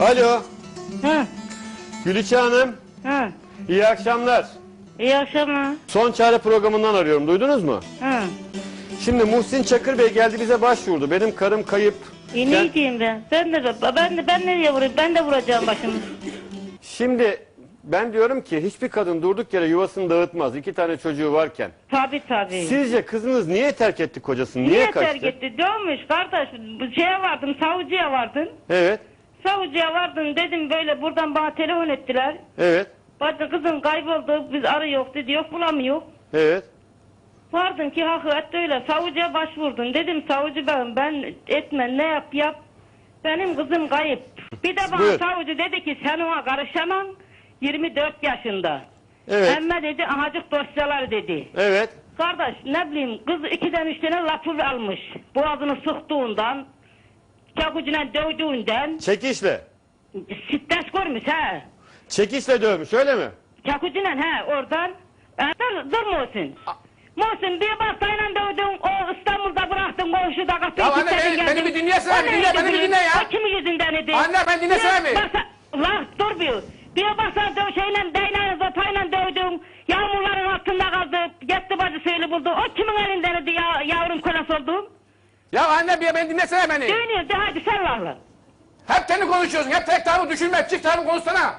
Alo, Hı, Gülüçe Hanım. hı. İyi akşamlar. İyi akşamlar. Son Çare programından arıyorum. Duydunuz mu? Hı. Şimdi Muhsin Çakır Bey geldi bize başvurdu. Benim karım kayıp. Kend- ne diyeyim ben? Ben de ben de ben nereye vurayım? Ben de vuracağım başımı. Şimdi ben diyorum ki hiçbir kadın durduk yere yuvasını dağıtmaz. İki tane çocuğu varken. Tabi tabi. Sizce kızınız niye terk etti kocasını? Niye, Niye kaçtı? terk etti? Dönmüş kardeş. Bu şeye vardım, savcıya vardım. Evet, Savcıya vardım dedim böyle buradan bana telefon ettiler. evet, Bacı kızın kayboldu, biz arıyor dedi, yok bulamıyor. evet. Vardın ki hakikaten öyle. Savcıya başvurdun. Dedim savcı ben, ben etme ne yap yap. Benim kızım kayıp. Bir de bana Buyur. savcı dedi ki sen ona karışamam. 24 yaşında. Evet. Emme dedi ahacık dosyalar dedi. Evet. Kardeş ne bileyim kız ikiden üç tane lafı almış. Boğazını sıktığından, çakucuna dövdüğünden, Çekişle. stres görmüş ha. Çekişle dövmüş öyle mi? Çakucuna ha oradan. E, dur, dur Muhsin. Muhsin bir bastayla dövdün, o İstanbul'da bıraktın komşuda kapıyı Ya anne, kilitledin beni- geldin. beni bir dinlesene, O bir dinle, neydi beni bir dinle ya. O kimin yüzünden idi? Anne, ben dinlesene Bir mi? basa- La dur bir. Bir basa döv şeyle, değneğe, zopayla dövdün. Yağmurların altında kaldı. Gitti bacısıyla buldu. O kimin elinden idi ya? Ya anne bir beni dinlesene beni. Düğünüyordu hadi sen lahlı. Hep kendi konuşuyorsun. Hep tek tarafı düşünme. Çift tarafı konuşsana.